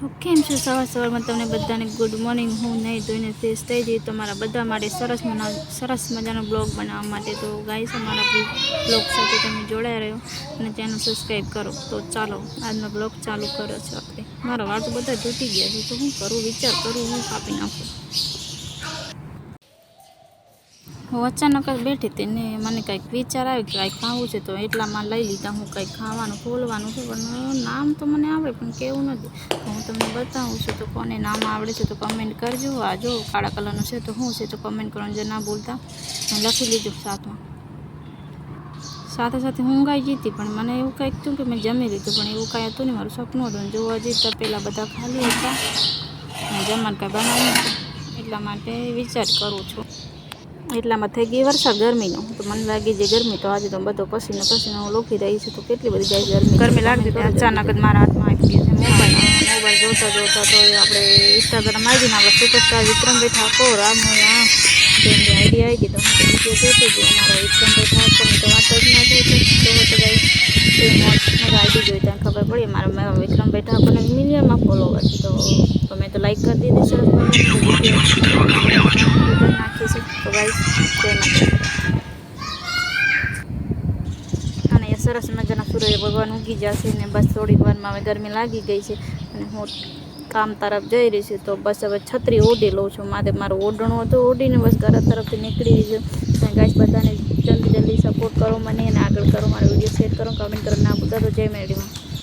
તો કેમ છે? સવાર સવારમાં તમને બધાને ગુડ મોર્નિંગ હું નહીં ધોઈને ફ્રેશ થઈ જઈ. તમારા બધા માટે સરસ મના સરસ મજાનો બ્લોગ બનાવવા માટે. તો ગાઈસ અમારા બ્લોગ સાથે તમે જોડાઈ રહ્યો અને ચેનલ સબસ્ક્રાઈબ કરો. તો ચાલો, આજનો બ્લોગ ચાલુ કર્યો છે આપણે. મારા વાળ તો બધા તૂટી ગયા છે. તો હું કરું? વિચાર કરું, હું કાપી નાખું. હું અચાનક જ બેઠી હતી ને મને કંઈક વિચાર આવ્યો કે કાંઈક ખાવું છે તો એટલામાં લઈ લીધા. હું કંઈક ખાવાનું ખોલવાનું છે, પણ નામ તો મને આવડે પણ કેવું નથી. હું તમને બતાવું છું તો કોને નામ આવડે છે તો કમેન્ટ કરજો. આ જો કાળા કલરનું છે તો શું છે તો કમેન્ટ કરવાનું, જે ના ભૂલતા હું લખી લીધું સાથમાં. સાથે સાથે હું ગાઈ જીતી પણ મને એવું કંઈક હતું કે મેં જમી લીધું, પણ એવું કાંઈ હતું નહીં, મારું સપનું હતું. જોવા જઈએ તો પહેલાં બધા ખાલી હતા. જમવાનું કાંઈ બનાવ્યું એટલા માટે વિચાર કરું છું. એટલામાં થઈ ગઈ વરસાદ ગરમીનો. તો મને લાગી જે ગરમી તો આજે તો બધો પસીનો પસીનો હું લોખી રહી છું. તો કેટલી બધી જાય ગરમી. ગરમી લાગતી અચાનક જ મારા હાથમાં આવી ગઈ છે. મોબાઈલ મોબાઈલ જોતા જોતા તો આપણે ઇન્સ્ટાગ્રામ આવી ને આપણે સુપરસ્ટાર વિક્રમભાઈ ઠાકોર આમ આ તેની આઈડિયા આવી ગઈ તો હું વીડિયો જોતી હતી અમારા વિક્રમભાઈ ઠાકોરની તો વાત જ ના થઈ તો તો ગઈ. મારા આઈડી જોઈ ત્યાં ખબર પડી. મારા મારા વિક્રમભાઈ ઠાકોરને મિલિયનમાં ફોલોવર તો તો લાઈક કરી દીધી છે. તો ગાઈસ અને સરસ મજાના સૂર્ય ભગવાન ઉગી જશે ને બસ થોડી વારમાં હવે ગરમી લાગી ગઈ છે. અને હું કામ તરફ જઈ રહી છું તો બસ હવે છત્રી ઓઢી લઉં છું. મારે મારું ઓઢણું હતું, ઓઢીને બસ ઘર તરફથી નીકળી રહી છું. ગાઈસ બધાને જલ્દી જલ્દી સપોર્ટ કરો મને અને આગળ કરો મારો વીડિયો શેર કરો કમેન્ટ કરો, ના બધા તો જય મેળવીમાં.